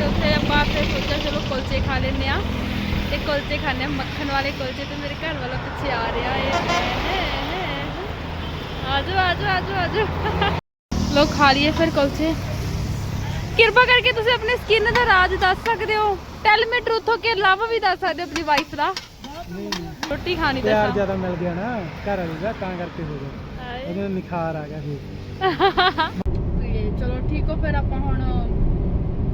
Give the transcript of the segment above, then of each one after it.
ਤੇ ਉੱਥੇ ਆਪਾਂ ਫਿਰ ਸੋਚਿਆ ਚਲੋ ਕੁਲਚੇ ਖਾ ਲੈਂਦੇ ਆ ਤੇ ਕੁਲਚੇ ਖਾਣੇ ਮੱਖਣ ਵਾਲੇ ਕੁਲਚੇ ਤੇ ਮੇਰੇ ਘਰ ਵਾਲਾ ਪਿੱਛੇ ਆ ਰਿਹਾ ਹੈ। ਆਜੋ ਆਜੋ ਆਜੋ ਆਜੋ। ਲੋ ਖਾ ਲਈਏ ਫਿਰ ਕੁਲਚੇ। ਕਿਰਪਾ ਕਰਕੇ ਤੁਸੀਂ ਆਪਣੀ ਸਕਿਨ ਦਾ ਰਾਜ ਦੱਸ ਸਕਦੇ ਹੋ। ਟੈਲ ਮੀ ਟਰੂਥ ਹੋ ਕੇ ਲਵ ਵੀ ਦੱਸ ਸਕਦੇ ਹੋ ਆਪਣੀ ਵਾਈਫ ਦਾ। ਰੋਟੀ ਖਾਣੀ ਪਿਆਰ ਦੱਸਾਂ ਜ਼ਿਆਦਾ ਮਿਲ ਗਿਆ ਨਾ ਘਰ ਵਾਲੀ ਦਾ ਤਾਂ ਕਰਕੇ ਹੋ ਗਿਆ। ਉਹਦੇ ਨਿਖਾਰ ਆ ਗਿਆ ਫਿਰ ਤੇ ਚਲੋ ਠੀਕ ਹੋ ਫਿਰ ਆਪਾਂ ਹੁਣ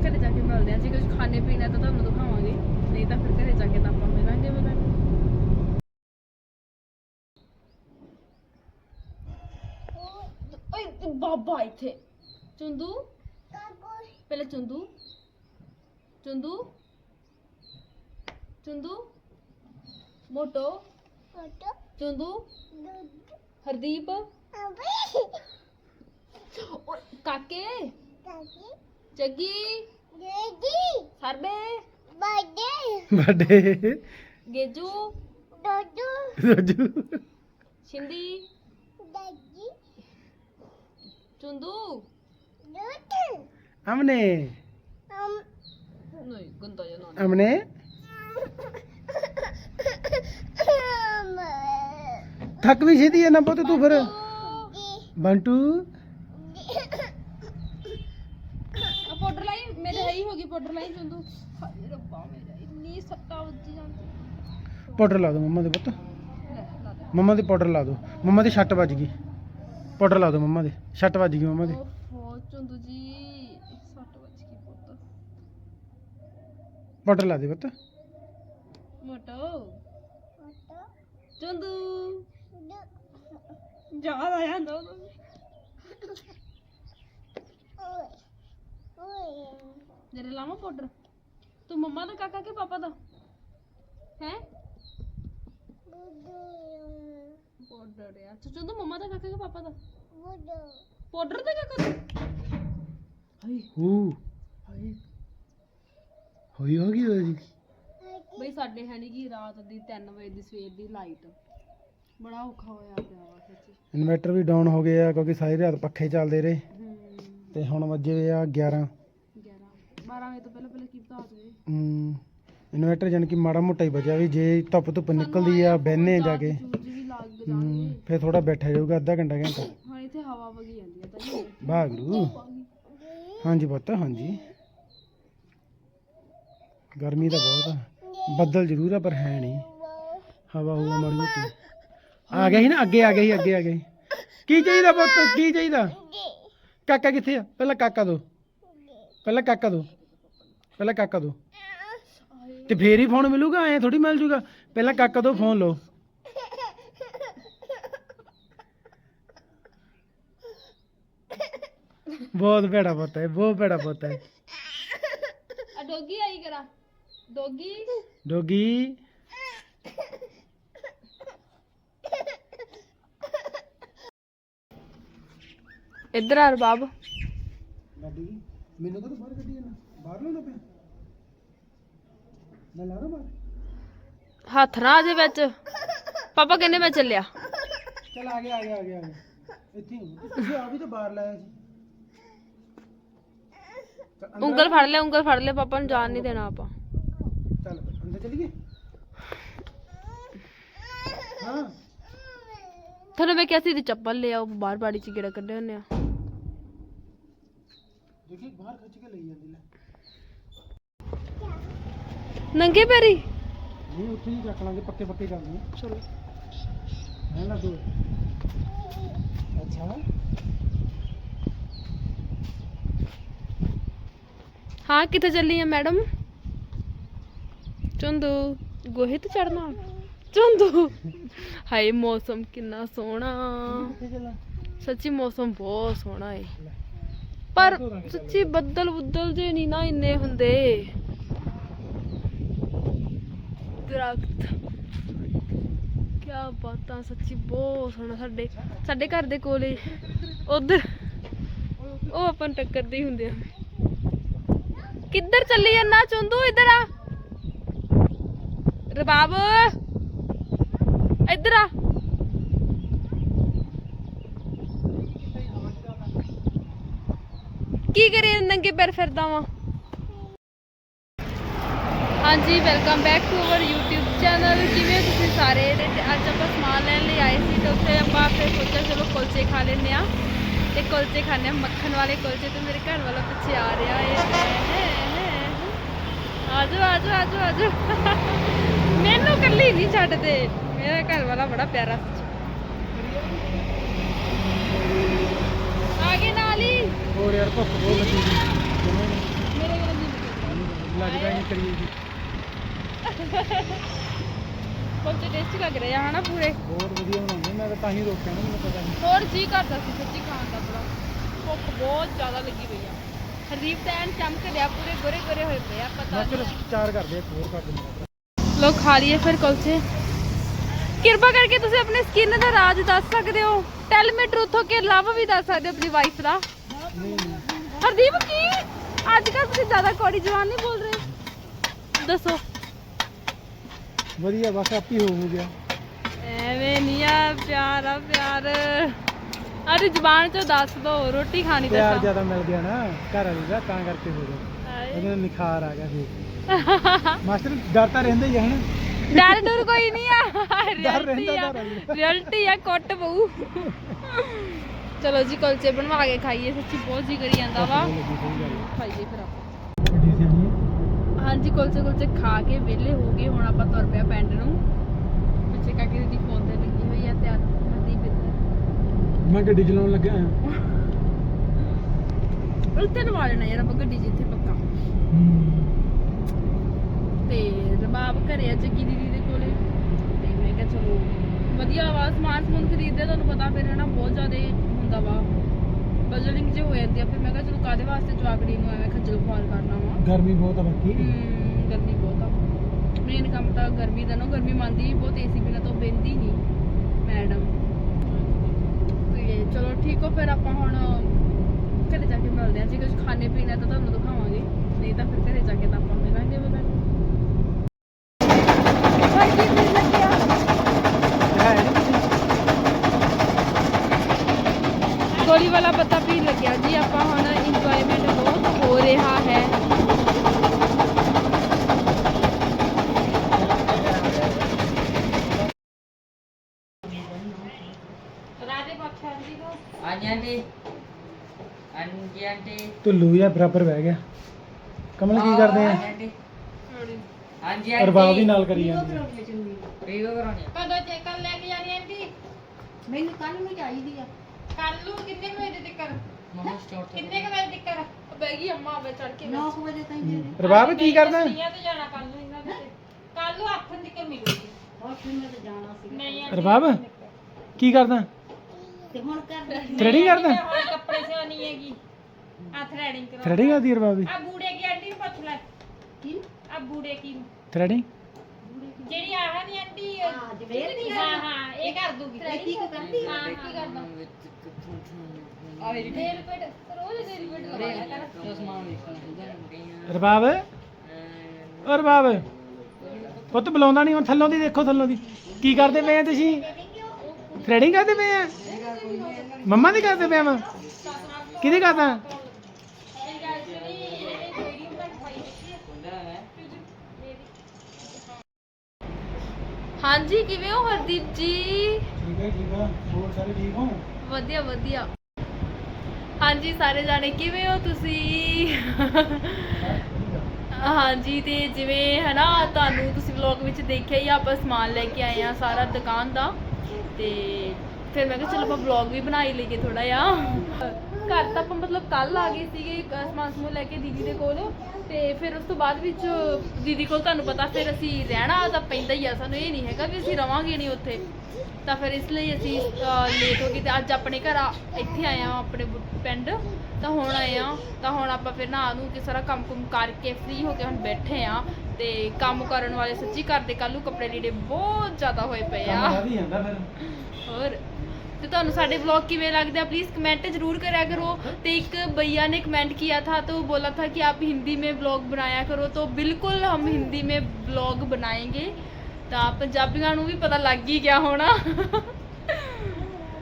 ਘਰੇ ਜਾ ਕੇ ਮਿਲਦੇ ਹਾਂ। ਜੇ ਕੁਝ ਖਾਣੇ ਪੀਣਾ ਤਾਂ ਤੁਹਾਨੂੰ ਦਿਖਾਵਾਂਗੇ। ਨਹੀਂ ਤਾਂ ਫਿਰ ਘਰੇ ਜਾ ਕੇ ਤਾਂ ਆਪਾਂ ਮਿਲਾਂਗੇ ਮਿਲਾਂਗੇ ਓਏ ਬਾਬਾ ਇੱਥੇ। ਚੁੰਦੂ? ਪਹਿਲੇ ਚੁੰਦੂ। ਚੁੰਦੂ? ਚੁੰਦੂ? ਮੋਟੋ? ਚੁੰਦੂ? ਹਰਦੀਪ? ਓਏ ਕਾਕੇ? ਜੱਗੀ? ਸਰਬੇ। ਵੱਡੇ। ਗੇਜੂ। ਰੋਜੂ ਸ਼ਿੰਦੀ ਚੁੰਦੂ। ਅਮਨੇ। ਨਹੀਂ ਗੰਦਾ ਜਿਹਾ ਨਾਂ। ਅਮਨੇ। ਥੱਕ ਵੀ ਛੇਦੀ ਹੈ ਨਾ ਪੁੱਤ ਤੂੰ ਫਿਰ। ਬੰਟੂ ਆ ਪਾਊਡਰ ਲਾਈ ਮੇਰੇ ਹੈ ਹੀ ਹੋ ਗਈ ਪਾਊਡਰ ਲਾਈ ਚੁੰਦੂ ਹਾਏ ਰੱਬਾ ਮੇਰਾ ਇੰਨੀ ਸੱਟਾਂ ਵੱਜੀ ਜਾਂਦੀ। ਪਾਊਡਰ ਲਾ ਦੋ ਮੰਮਾ ਦੇ ਪੁੱਤ। ਲੈ ਲਾ ਦੇ। ਮੰਮਾ ਦੇ ਪਾਊਡਰ ਲਾ ਦੋ। ਮੰਮਾ ਦੀ ਛੱਟ ਵੱਜ ਗਈ। ਪਾਊਡਰ ਲਾ ਦੋ ਮੰਮਾ ਦੇ। ਛੱਟ ਵੱਜ ਗਈ ਮੰਮਾ ਦੇ। ਓਹੋ ਚੁੰਦੂ ਜੀ ਸੱਟ ਵੱਜ ਗਈ ਪੁੱਤ। ਪਾਊਡਰ ਲਾ ਦੇ ਪੁੱਤ। ਮੋਟੋ। ਚੁੰਦੂ। ਯਾਦ ਆ ਜਾਂਦਾ ਉਹਨੂੰ ਮੇਰੇ ਲਾਵਾਂ ਪਾਊਡਰ ਤੂੰ ਮੰਮਾ ਦਾ ਕਾਕਾ ਕਿ ਪਾਪਾ ਦਾ? ਹੈ? ਪਾਊਡਰ ਆ। ਤੂੰ ਚੁੰਦੂ ਮੰਮਾ ਦਾ ਕਾਕਾ ਕਿ ਪਾਪਾ ਦਾ? ਪਾਊਡਰ ਦਾ ਕਾਕਾ ਤੂੰ ਹਾਏ। ਹੂ। ਹਾਏ। ਹੋਈ ਹੋ ਗਈ ਹੋਈ ਬਈ ਸਾਡੇ ਹੈ ਨਹੀਂ ਕਿ ਰਾਤ ਦੀ 3 ਵਜੇ ਦੀ ਸਵੇਰ ਦੀ ਲਾਈਟ ਬੜਾ ਔਖਾ ਹੋਇਆ ਪਿਆ ਵਾ ਸੱਚੀ। ਇਨਵਰਟਰ ਵੀ ਡਾਊਨ ਹੋ ਗਏ ਆ ਕਿਉਂਕਿ ਸਾਰੀ ਰਾਤ ਪੱਖੇ ਚੱਲਦੇ ਰਹੇ। ਹੂੰ। ਤੇ ਹੁਣ ਵੱਜੇ ਆ 11 11 12 ਵਜੇ ਤੋਂ ਪਹਿਲਾਂ ਕੀ ਇਨਵਰਟਰ ਜਾਨ ਕਿ ਮਾੜਾ ਮੋਟਾ ਹੀ ਬਚਿਆ ਵੀ ਜੇ ਧੁੱਪ ਧੁੱਪ ਨਿਕਲਦੀ ਆ ਬਹਿਨੇ ਜਾ ਕੇ। ਸੂਰਜ ਵੀ ਲੱਗ ਹਮ, ਜਾਣਗੇ ਫਿਰ ਥੋੜਾ ਬੈਠਾ ਜਾਊਗਾ ਅੱਧਾ ਘੰਟਾ ਘੰਟਾ। ਹਾਂ ਇੱਥੇ ਹਵਾ ਵਗੀ ਜਾਂਦੀ ਤਾਂ ਵਾਹਿਗੁਰੂ। ਹਾਂਜੀ ਪੁੱਤ ਹਾਂਜੀ। ਗਰਮੀ ਤਾਂ ਬਹੁਤ ਆ। ਬੱਦਲ ਜ਼ਰੂਰ ਆ ਪਰ ਹੈ ਨਹੀਂ। ਹਵਾ ਹੁਵਾ ਮਾੜੀ ਮੋਟੀ। ਆ ਗਿਆ ਸੀ ਨਾ ਅੱਗੇ ਆ ਗਿਆ ਸੀ ਅੱਗੇ ਆ ਗਿਆ ਸੀ। ਕੀ ਚਾਹੀਦਾ ਪੁੱਤ ਕੀ ਚਾਹੀਦਾ? ਕਾਕਾ ਕਿੱਥੇ ਆ? ਪਹਿਲਾਂ ਕਾਕਾ ਦੋ। ਪਹਿਲਾਂ ਕਾਕਾ ਦੋ। ਪਹਿਲਾਂ ਕਾਕਾ ਦੋ ਤੇ ਫੇਰ ਹੀ ਫੋਨ ਮਿਲੂਗਾ? ਐ ਥੋੜੀ ਮਿਲ ਜੂਗਾ? ਪਹਿਲਾਂ ਕਾਕਾ ਦੋ ਫੋਨ ਲਓ। ਬਹੁਤ ਭੈੜਾ ਪੁੱਤ ਹੈ ਬਹੁਤ ਭੈੜਾ ਪੁੱਤ ਹੈ। ਆ ਡੋਗੀ ਆਈ ਕਰਾ। ਡੋਗੀ? ਡੋਗੀ? ਇੱਧਰ ਆ ਰਬਾਬ। ਗੱਡੀ ਮੈਨੂੰ ਤਾਂ ਬਾਹਰ ਗੱਡੀ ਨਾ ਬਾਹਰ ਲਾਉਣਾ ਪਿਆ? ਮੈਂ ਲਾ ਦਾਂ ਬਾਹਰ। ਹੱਥ ਨਾ ਆ ਜੇ ਵਿੱਚ। ਪਾਪਾ ਕਹਿੰਦੇ ਮੈਂ ਚੱਲਿਆ। ਚਲ ਆ ਗਿਆ ਆ ਗਿਆ ਆ ਗਿਆ ਆ ਗਿਆ। ਇੱਥੇ ਹੀ ਹੋ। ਤੁਸੀਂ ਆ ਵੀ ਤਾਂ ਬਾਹਰ ਲਾਇਆ ਸੀ। ਚੱਲ ਅੰਦਰ- ਉਂਗਲ ਫੜ ਲੈ ਉਂਗਲ ਫੜ ਲੈ ਪਾਪਾ ਨੂੰ ਜਾਣ ਨਹੀਂ ਦੇਣਾ ਆਪਾਂ। ਚੱਲ ਅੰਦਰ ਚਲੀਏ। ਹਾਂ। ਤੁਹਾਨੂੰ ਮੈਂ ਕਿਹਾ ਸੀ ਚੱਪਲ ਲੈ ਆਓ ਬਾਹਰ ਬਾੜੀ ਚ ਗੇੜਾ ਕੱਢੇ ਹੁੰਨੇ ਆ ਦੇਖੀ ਬਾਹਰ ਖਿੱਚ ਕੇ ਲਈ ਜਾਂਦੀ ਲੈ। ਨੰਗੇ ਪੈਰੀ? ਨਹੀਂ ਉੱਥੇ ਹੀ ਰੱਖ ਲਾਂਗੇ ਪੱਕੇ ਪੱਕੇ ਕਰ ਲਈਏ। ਚਲੋ। ਹੈ ਨਾ ਦੋ ਅੱਛਾ। ਹਾਂ ਕਿੱਥੇ ਚੱਲੀ ਆ ਮੈਡਮ? ਚੁੰਦੂ ਗੋਹੇ ਤੇ ਚੜਨਾ ਚੁੰਦੂ। ਹਾਏ ਮੌਸਮ ਕਿੰਨਾ ਸੋਹਣਾ। ਸੱਚੀ ਮੌਸਮ ਬਹੁਤ ਸੋਹਣਾ ਏ। ਪਰ ਸੱਚੀ ਬੱਦਲ ਬੁੱਦਲ ਜੇ ਨਹੀਂ ਨਾ ਇੰਨੇ ਹੁੰਦੇ। ਦਰਖਤ। ਕੀ ਬਾਤਾਂ ਸੱਚੀ, ਬਹੁਤ ਸੋਹਣਾ ਸਾਡੇ ਸਾਡੇ ਘਰ ਦੇ ਕੋਲੇ। ਉਧਰ, ਉਹ ਆਪਾਂ ਨੂੰ ਟੱਕਰਦੇ ਹੀ ਹੁੰਦੇ ਆ। ਕਿੱਧਰ ਚੱਲੀ ਜਾਂਦਾ ਚੁੰਦੂ ਇੱਧਰ ਆ? ਰਬਾਬ, ਇੱਧਰ ਆ। ਕੀ ਕਰੇ ਨੰਗੇ ਪੈਰ ਫਿਰਦਾ ਵਾਂ? ਹਾਂਜੀ welcome back to our YouTube channel ਕਿਵੇਂ ਤੁਸੀਂ ਸਾਰੇ? ਤੇ ਅੱਜ ਆਪਾਂ ਸਮਾਨ ਲੈਣ ਲਈ ਆਏ ਸੀ ਤੇ ਉੱਥੇ ਆਪਾਂ ਫਿਰ ਸੋਚਿਆ ਚਲੋ ਕੁਲਚੇ ਖਾ ਲੈਂਦੇ ਆ ਤੇ ਕੁਲਚੇ ਖਾਣੇ ਆ ਮੱਖਣ ਵਾਲੇ ਕੁਲਚੇ ਤੇ ਮੇਰੇ ਘਰ ਵਾਲਾ ਪਿੱਛੇ ਆ ਰਿਹਾ ਏ ਆਜੋ ਆਜੋ ਆਜੋ ਆਜੋ। ਮੈਨੂੰ ਕੱਲੀ ਨਹੀਂ ਛੱਡਦੇ। ਮੇਰਾ ਘਰ ਵਾਲਾ ਬੜਾ ਪਿਆਰਾ ਆ ਗਏ ਨਾਲ ਹੀ। ਹੋਰ ਯਾਰ ਭੁੱਖ ਬਹੁਤ ਲੱਗੀ ਮੇਰੇ ਘਰ ਦੀ ਲੱਗਦਾ ਨਹੀਂ ਕਰੀਏ ਜੀ। ਕੁਲਚੇ ਟੇਸਟੀ ਲੱਗ ਰਹੇ ਆ ਹਨਾ ਪੂਰੇ? ਬਹੁਤ ਵਧੀਆ ਬਣਾਉਂਦੇ ਮੈਂ ਤਾਂ ਤਾਂ ਹੀ ਰੋਕਿਆ ਨਾ ਮੈਨੂੰ ਪਤਾ ਨਹੀਂ। ਹੋਰ ਜੀ ਕਰਦਾ ਸੀ ਸੱਚੀ ਖਾਣ ਦਾ ਬੜਾ। ਭੁੱਖ ਬਹੁਤ ਜ਼ਿਆਦਾ ਲੱਗੀ ਪਈ ਆ। ਹਰਦੀਪ ਤਾਂ ਐਨ ਚਮਕ ਰਿਹਾ ਪੂਰੇ ਗੋਰੇ ਗੋਰੇ ਹੋਏ ਪਏ ਆ ਪਤਾ ਮੈਂ ਚਲ ਚਾਰ ਕਰਦੇ ਇੱਕ ਹੋਰ ਕਰ ਦਿੰਦਾ ਲੋ ਖਾ ਲਈਏ ਫਿਰ ਕੁਲਚੇ। ਕਿਰਪਾ ਕਰਕੇ ਤੁਸੀਂ ਆਪਣੀ ਸਕਿਨ ਦਾ ਰਾਜ ਦੱਸ ਸਕਦੇ ਹੋ। ਟੈਲ ਮੀ ਟਰੂਥ ਹੋ ਕੇ ਲਵ ਵੀ ਦੱਸ ਸਕਦੇ ਹੋ ਆਪਣੀ ਵਾਈਫ ਦਾ। ਹਰਦੀਪ ਕੀ? ਅੱਜ ਕੱਲ੍ਹ ਤੁਸੀਂ ਜ਼ਿਆਦਾ ਕੌੜੀ ਜਵਾਨ ਨਹੀਂ ਬੋਲ ਰਹੇ। ਦੱਸੋ। ਵਧੀਆ ਬਸ ਆਪੀ ਹੋ ਹੋ ਗਿਆ। ਐਵੇਂ ਨਹੀਂ ਆ ਪਿਆਰ ਆ ਪਿਆਰ। ਅਰੇ ਜ਼ਬਾਨ ਚੋਂ ਦੱਸ ਦੋ ਰੋਟੀ ਖਾਣੀ ਪਿਆਰ ਦੱਸਾਂ ਜ਼ਿਆਦਾ ਮਿਲ ਗਿਆ ਨਾ ਘਰ ਵਾਲੀ ਦਾ ਤਾਂ ਕਰਕੇ ਹੋ ਗਿਆ। ਨਾਲ ਨਿਖਾਰ ਆ ਗਿਆ ਫਿਰ ਮਾਸਟਰ ਡਰ ਤਾਂ ਰਹਿੰਦਾ ਹੀ ਆ ਹਨਾ? ਡਰ ਡਰ ਕੋਈ ਨਹੀਂ ਆ। ਡਰ ਰਿਐਲਿਟੀ ਰਹਿੰਦਾ ਆ। ਰਿਐਲਿਟੀ ਆ ਕੁੱਟ ਪਊ ਚਲੋ ਜੀ ਕੁਲਚੇ ਬਣਵਾ ਕੇ ਖਾਈਏ ਸੱਚੀ ਬਹੁਤ ਜੀ ਕਰੀ ਜਾਂਦਾ ਵਾ। ਹੈ। ਖਾਈਏ ਫਿਰ ਆਪਾਂ। ਹੈ। ਹਾਂਜੀ ਕੁਲਚੇ ਕੁਲਚੇ ਖਾ ਕੇ ਵਿਹਲੇ ਹੋ ਗਏ ਹੁਣ ਆਪਾਂ ਤੁਰ ਪਿਆ ਪਿੰਡ ਨੂੰ ਪਿੱਛੇ ਕਾਕੀ ਦੀ ਫੋਨ ਤੇ ਲੱਗੀ ਹੋਈ ਆ ਤੇ ਹਰਦੀਪ ਇੱਧਰ ਮੈਂ ਗੱਡੀ ਚਲਾਉਣ ਲੱਗਿਆ ਆ। ਉੱਥੇ ਨਵਾ ਲੈਣਾ ਯਾਰ ਆਪਾਂ ਗੱਡੀ ਜਿੱਥੇ ਪੱਕਾ। ਤੇ ਰਬਾਬ ਘਰੇ ਆ ਜੱਗੀ ਦੀਦੀ ਦੇ ਕੋਲੇ। ਤੇ ਮੈਂ ਕਿਹਾ ਚਲੋ ਵਧੀਆ ਵਾ ਸਮਾਨ ਸਮੂਨ ਖਰੀਦਦੇ ਤੁਹਾਨੂੰ ਪਤਾ ਫਿਰ ਹਨਾ ਬਹੁਤ ਜ਼ਿਆਦਾ ਹੁੰਦਾ ਵਾ। ਬਜਲਿੰਗ ਜੇ ਹੋ ਜਾਂਦੀ ਆ ਫਿਰ ਮੈਂ ਕਿਹਾ ਚਲੋ ਕਾਦੇ ਵਾਸਤੇ ਜਵਾਕੜੀ ਨੂੰ ਐਵੇਂ ਖੱਜਲ ਖੁਆਰ ਕਰਨਾ ਵਾ। ਗਰਮੀ ਬਹੁਤ ਆ ਬਾਕੀ। ਹਮ, ਗਰਮੀ ਬਹੁਤ ਆ। ਮੇਨ ਕੰਮ ਤਾਂ ਗਰਮੀ ਦਾ ਨਾ ਗਰਮੀ ਮੰਨਦੀ ਬਹੁਤ ਏਸੀ ਬਿਨਾ ਤਾਂ ਬੈਂਦੀ ਨਹੀਂ ਮੈਡਮ। ਚਲੋ ਠੀਕ ਹੋ ਫਿਰ ਆਪਾਂ ਹੁਣ ਘਰੇ ਜਾ ਕੇ ਮਿਲਦੇ ਹਾਂ। ਜੇ ਕੁਝ ਖਾਣੇ ਪੀਣੇ ਤਾਂ ਤੁਹਾਨੂੰ ਦਿਖਾਵਾਂਗੇ। ਨਹੀਂ ਤਾਂ ਫਿਰ ਘਰੇ ਜਾ ਕੇ ਤਾਂ ਆਪਾਂ ਮਿਲਾਂਗੇ ਤੁਸੀਂ? ਗੋਲੀ ਵਾਲਾ ਪਤਾ ਪੀਣ ਲੱਗਿਆ ਜੀ। ਆਪਾਂ ਹੁਣ ਇੰਜੋਇਮੈਂਟ ਬਹੁਤ ਹੋ ਰਿਹਾ ਹੈ ਰਾਜੇ ਪੱਖਾ ਜੀ ਕੋ ਹਾਂਜੀ ਆਂਟੀ ਹਾਂਜੀ ਆਂਟੀ ਧੁੱਲੂ ਜਿਹਾ ਬਰਾਬਰ ਬਹਿ ਗਿਆ। ਕਮਲ ਕੀ ਕਰਦੇ ਆ? ਹਾਂਜੀ ਆਂਟੀ ਹਾਂਜੀ ਆਂਟੀ ਅਰਬਾਬ ਵੀ ਨਾਲ ਕਰੀ ਜਾਂਦੀ ਆ। ਵੀਡੀਓ ਕਰਾਉਣੀ ਆ। ਕਦੋਂ ਚੈੱਕ ਲੈ ਕੇ ਜਾਣੀ ਆਂਟੀ? ਮੈਨੂੰ ਕੱਲ ਨੂੰ ਚਾਹੀਦੀ ਆ। ਕੱਲ ਨੂੰ ਕਿੰਨੇ ਕੁ ਵਜੇ ਤੱਕ? ਮੰਮਾ ਸਟੋਰ ਤੋਂ ਕਿੰਨੇ ਕੁ ਵਜੇ ਤੱਕ? ਬਹਿ ਗਈ ਅੰਮਾ ਆਵੇ ਚੜ ਕੇ 9 ਵਜੇ ਤਾਈਂ ਦੇ ਦੇ ਰਬਾਬ ਕੀ ਕਰਦਾ ਤੀਆਂ ਤੇ ਜਾਣਾ ਕੱਲ ਨੂੰ ਇਹਨਾਂ ਦੇ ਕੱਲ ਨੂੰ ਆਥਨ ਤੱਕ ਮਿਲੂਗੀ। ਹੋਰ ਫਿਰ ਮੈਂ ਤਾਂ ਜਾਣਾ ਸੀ ਨਹੀਂ ਰਬਾਬ ਕੀ ਕਰਦਾ? ਤੇ ਹੁਣ ਕਰ ਦੇ ਥ੍ਰੈਡਿੰਗ ਕਰਦਾ? ਹੁਣ ਕੱਪੜੇ ਸਿਉਣੀ ਹੈਗੀ। ਆ ਥਰੈਡਿੰਗ ਕਰਾ ਥ੍ਰੈਡਿੰਗ ਕਰਦੀ ਆ ਰਬਾਬ ਦੀ। ਆ ਬੂੜੇ ਕੀ ਆਂਟੀ ਨੂੰ ਪੁੱਛ ਲੈ। ਕੀ? ਆ ਬੂੜੇ ਕੀ ਨੂੰ? ਥ੍ਰੈਡਿੰਗ ਜਿਹੜੀ ਆਹ ਦੀ ਆਂਟੀ ਹਾਂ ਜਵੇਰ ਦੀ ਹਾਂ ਹਾਂ ਇਹ ਕਰ ਦੂਗੀ। ਕੀ ਕਰਦੀ? ਹਾਂ ਕੀ ਕਰਦਾ ਆ ਮੇਰੀ ਨੇਲ ਪੇਟ ਰੋਜ਼ ਨੇਲ ਪੇਟ ਲਗਾਇਆ ਕਰ। ਸਮਾਨ ਦੇਖਣਾ ਰਬਾਬ? ਓ ਰਬਾਬ ਪੁੱਤ ਬੁਲਾਉਂਦਾ ਨਹੀਂ ਹੁਣ ਥੱਲੋਂ ਦੀ ਦੇਖੋ ਥੱਲੋਂ ਦੀ। ਕੀ ਕਰਦੇ ਪਏ ਆ ਤੁਸੀਂ? ਥ੍ਰੈਡਿੰਗ ਕਰਦੇ ਪਏ ਆ? ਮੰਮਾ ਦੀ ਕਰਦੇ ਪਏ ਆ ਮੈਂ ਕਿਹਦੀ ਕਰਦਾ ਹਾਂਜੀ ਕਿਵੇਂ ਹੋ ਹਰਦੀਪ ਜੀ? ਠੀਕ ਹੈ ਠੀਕ ਆ। ਹੋਰ ਸਾਰੇ ਠੀਕ ਹੋ? ਵਧੀਆ ਵਧੀਆ। ਹਾਂਜੀ ਸਾਰੇ ਜਾਣੇ ਕਿਵੇਂ ਹੋ ਤੁਸੀਂ? ਹਾਂਜੀ ਤੇ ਜਿਵੇਂ ਹਨਾ ਤੁਹਾਨੂੰ ਤੁਸੀਂ ਵਲੌਗ ਵਿੱਚ ਦੇਖਿਆ ਹੀ ਆਪਾਂ ਸਮਾਨ ਲੈ ਕੇ ਆਏ ਆ ਸਾਰਾ ਦੁਕਾਨ ਦਾ। ਤੇ ਫਿਰ ਮੈਂ ਕਿਹਾ ਚਲੋ ਆਪਾਂ ਵਲੌਗ ਵੀ ਬਣਾ ਹੀ ਲਈਏ ਥੋੜਾ ਜਿਹਾ। ਘਰ ਤਾਂ ਆਪਾਂ ਮਤਲਬ ਕੱਲ ਆ ਗਏ ਸੀਗੇ ਸਮਾਨ ਸਮੂਨ ਲੈ ਕੇ ਦੀਦੀ ਦੇ ਕੋਲ। ਤੇ ਫਿਰ ਉਸ ਤੋਂ ਬਾਅਦ ਵਿੱਚ ਦੀਦੀ ਕੋਲ ਤੁਹਾਨੂੰ ਪਤਾ ਫਿਰ ਅਸੀਂ ਰਹਿਣਾ ਤਾਂ ਪੈਂਦਾ ਹੀ ਆ ਸਾਨੂੰ ਇਹ ਨਹੀਂ ਹੈਗਾ ਵੀ ਅਸੀਂ ਰਵਾਂਗੇ ਨਹੀਂ ਉੱਥੇ। ਤਾਂ ਫਿਰ ਇਸ ਲਈ ਅਸੀਂ ਲੇਟ ਹੋ ਗਏ ਤੇ ਅੱਜ ਆਪਣੇ ਘਰ ਇੱਥੇ ਆਏ ਆ ਆਪਣੇ ਪਿੰਡ। ਤਾਂ ਹੁਣ ਆਏ ਆ ਤਾਂ ਹੁਣ ਆਪਾਂ ਫਿਰ ਨਹਾ ਨੂੰ ਕੇ ਸਾਰਾ ਕੰਮ ਕੁਮ ਕਰਕੇ ਫ੍ਰੀ ਹੋ ਕੇ ਹੁਣ ਬੈਠੇ ਆ ਤੇ ਕੰਮ ਕਰਨ ਵਾਲੇ ਸੱਚੀ ਘਰ ਦੇ ਕੱਲੂ ਕੱਪੜੇ ਲੀੜੇ ਬਹੁਤ ਜ਼ਿਆਦਾ ਹੋਏ ਪਏ ਆ। ਕੰਮ ਵੱਧ ਹੀ ਜਾਂਦਾ ਫਿਰ और तो ਤੁਹਾਨੂੰ ਸਾਡੇ ਵਲੌਗ ਕਿਵੇਂ ਲੱਗਦੇ ਆ प्लीज कमेंट जरूर करा करो तो एक भैया ने कमेंट किया था तो बोला था कि आप हिंदी में व्लॉग बनाया करो तो बिल्कुल हम हिंदी में व्लॉग बनाएंगे ਤਾਂ ਪੰਜਾਬੀਆਂ ਨੂੰ ਵੀ ਪਤਾ ਲੱਗ ਹੀ ਗਿਆ ਹੋਣਾ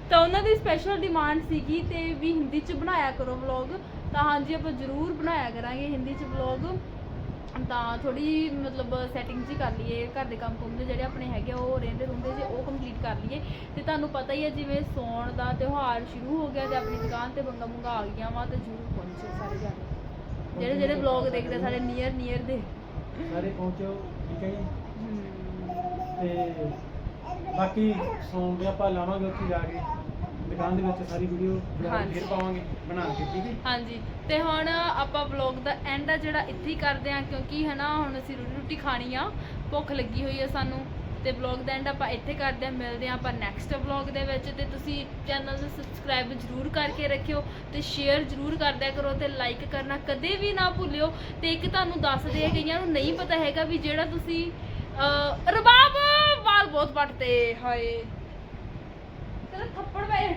ਤਾਂ ਉਹਨਾਂ ਦੀ ਸਪੈਸ਼ਲ ਡਿਮਾਂਡ ਸੀਗੀ ਤੇ ਵੀ ਹਿੰਦੀ ਚ ਬਣਾਇਆ ਕਰੋ ਵਲੌਗ ਤਾਂ ਹਾਂਜੀ ਆਪਾਂ ਜ਼ਰੂਰ ਬਣਾਇਆ ਕਰਾਂਗੇ ਹਿੰਦੀ ਚ ਵਲੌਗ ਤਾਂ ਥੋੜੀ ਮਤਲਬ ਸੈਟਿੰਗ ਜੀ ਕਰ ਲਈਏ ਘਰ ਦੇ ਕੰਮ ਕੁੰਮ ਦੇ ਜਿਹੜੇ ਆਪਣੇ ਹੈਗੇ ਆ, ਉਹ ਰਹਿੰਦੇ ਰੁੰਦੇ ਜੇ ਉਹ ਕੰਪਲੀਟ ਕਰ ਲਈਏ। ਤੇ ਤੁਹਾਨੂੰ ਪਤਾ ਹੀ ਹੈ ਜਿਵੇਂ ਸੌਣ ਦਾ ਤਿਉਹਾਰ ਸ਼ੁਰੂ ਹੋ ਗਿਆ ਤੇ ਆਪਣੀ ਦੁਕਾਨ ਤੇ ਬੰਗਾ ਮੁੰਗਾ ਆ ਗਈਆਂ ਵਾ ਤੇ ਜ਼ਰੂਰ ਪਹੁੰਚੋ ਸਾਰੇ ਜਾਣੇ। ਜਿਹੜੇ ਜਿਹੜੇ ਵਲੌਗ ਦੇਖਦੇ ਸਾਡੇ ਨੀਅਰ ਨੀਅਰ ਦੇ। ਸਾਰੇ ਪਹੁੰਚੋ ਠੀਕ ਹੈ ਜੀ? ਹਮ, ਤੇ ਬਾਕੀ ਸੌਣ ਦੇ ਆਪਾਂ ਲਾਵਾਂਗੇ ਉੱਥੇ ਜਾ ਕੇ। ਦੁਕਾਨ ਦੇ ਵਿੱਚ ਸਾਰੀ ਵੀਡੀਓ ਹਾਂਜੀ। ਫਿਰ ਪਾਵਾਂਗੇ ਬਣਾ ਕੇ ਠੀਕ ਹੈ ਹਾਂਜੀ। ਤੇ ਹੁਣ ਆਪਾਂ ਵਲੌਗ ਦਾ ਐਂਡ ਆ ਜਿਹੜਾ ਇੱਥੇ ਹੀ ਕਰਦੇ ਆ ਕਿਉਂਕਿ ਹਨਾ ਹੁਣ ਅਸੀਂ ਰੋਟੀ ਰੋਟੀ ਖਾਣੀ ਆ ਭੁੱਖ ਲੱਗੀ ਹੋਈ ਆ ਸਾਨੂੰ। ਤੇ ਵਲੌਗ ਦਾ ਐਂਡ ਆਪਾਂ ਇੱਥੇ ਕਰਦੇ ਆ ਮਿਲਦੇ ਆ ਆਪਾਂ ਨੈਕਸਟ ਵਲੌਗ ਦੇ ਵਿੱਚ। ਤੇ ਤੁਸੀਂ ਚੈਨਲ ਨੂੰ ਸਬਸਕ੍ਰਾਈਬ ਜ਼ਰੂਰ ਕਰਕੇ ਰੱਖਿਓ ਤੇ ਸ਼ੇਅਰ ਜ਼ਰੂਰ ਕਰਦਿਆ ਕਰੋ ਤੇ ਲਾਈਕ ਕਰਨਾ ਕਦੇ ਵੀ ਨਾ ਭੁੱਲਿਓ। ਤੇ ਇੱਕ ਤੁਹਾਨੂੰ ਦੱਸਦੇ ਆ ਕਈਆਂ ਨੂੰ ਨਹੀਂ ਪਤਾ ਹੈਗਾ ਵੀ ਜਿਹੜਾ ਤੁਸੀਂ ਅਹ, ਰਬਾਬ ਵਾਲ ਬਹੁਤ ਪੱਟਦੇ ਹਾਏ। ਤੇਰਾ ਥੱਪੜ ਪਏ।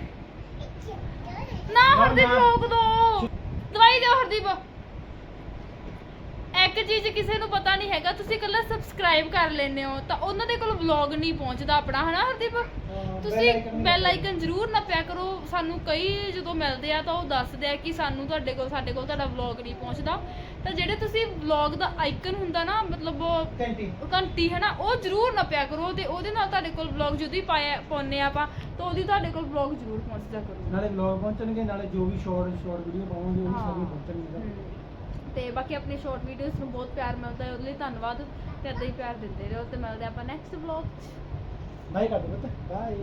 ਨਾ ਹਰਦੀਪ ਰੋਕ ਦੋ। ਦਵਾਈ ਦਿਓ ਹਰਦੀਪ। ਇੱਕ ਚੀਜ਼ ਕਿਸੇ ਨੂੰ ਪਤਾ ਨਹੀਂ ਹੈਗਾ ਤੁਸੀਂ ਇਕੱਲਾ ਸਬਸਕ੍ਰਾਈਬ ਕਰ ਲੈਂਦੇ ਹੋ ਤਾਂ ਉਹਨਾਂ ਦੇ ਕੋਲ ਵਲੌਗ ਨਹੀਂ ਪਹੁੰਚਦਾ ਆਪਣਾ ਹਨਾ ਹਰਦੀਪ? ਤੁਸੀਂ ਬੈਲ ਆਈਕਨ ਜ਼ਰੂਰ ਨੱਪਿਆ ਕਰੋ ਸਾਨੂੰ ਕਈ ਜਦੋਂ ਮਿਲਦੇ ਆ ਤਾਂ ਉਹ ਦੱਸਦੇ ਆ ਕਿ ਸਾਨੂੰ ਤੁਹਾਡੇ ਕੋਲ ਸਾਡੇ ਕੋਲ ਤੁਹਾਡਾ ਵਲੌਗ ਨਹੀਂ ਪਹੁੰਚਦਾ। ਤਾਂ ਜਿਹੜੇ ਤੁਸੀਂ ਵਲੌਗ ਦਾ ਆਈਕਨ ਹੁੰਦਾ ਨਾ ਮਤਲਬ ਉਹ ਘੰਟੀ। ਘੰਟੀ ਹੈ ਨਾ ਉਹ ਜ਼ਰੂਰ ਨੱਪਿਆ ਕਰੋ। ਤੇ ਉਹਦੇ ਨਾਲ ਤੁਹਾਡੇ ਕੋਲ ਵਲੌਗ ਜਦੋਂ ਹੀ ਪਾਇਆ ਪਾਉਂਦੇ ਆ ਆਪਾਂ ਤਾਂ ਉਹਦੀ ਤੁਹਾਡੇ ਕੋਲ ਵਲੌਗ ਜ਼ਰੂਰ ਪਹੁੰਚਦਾ ਕਰੋ। ਨਾਲੇ ਵਲੌਗ ਪਹੁੰਚਣਗੇ ਨਾਲੇ ਜੋ ਵੀ ਸ਼ਾਰਟ ਸ਼ਾਰਟ ਵੀਡੀਓ ਪਾਵਾਂਗੇ ਉਹ ਵੀ ਹਾਂ। ਹਮ। ਤੇ ਬਾਕੀ ਆਪਣੀ ਸ਼ਾਰਟ ਵੀਡੀਓਜ਼ ਨੂੰ ਬਹੁਤ ਪਿਆਰ ਮਿਲਦਾ ਹੈ ਉਹਦੇ ਲਈ ਧੰਨਵਾਦ। ਤੇ ਏਦਾਂ ਹੀ ਪਿਆਰ ਦਿੰਦੇ ਰਹੋ ਤੇ ਮਿਲਦੇ ਆਪਾਂ ਨੈਕਸਟ ਵਲੌਗ 'ਚ। ਬਾਏ ਕਰ ਦੋ ਬੱਤ ਬਾਏ.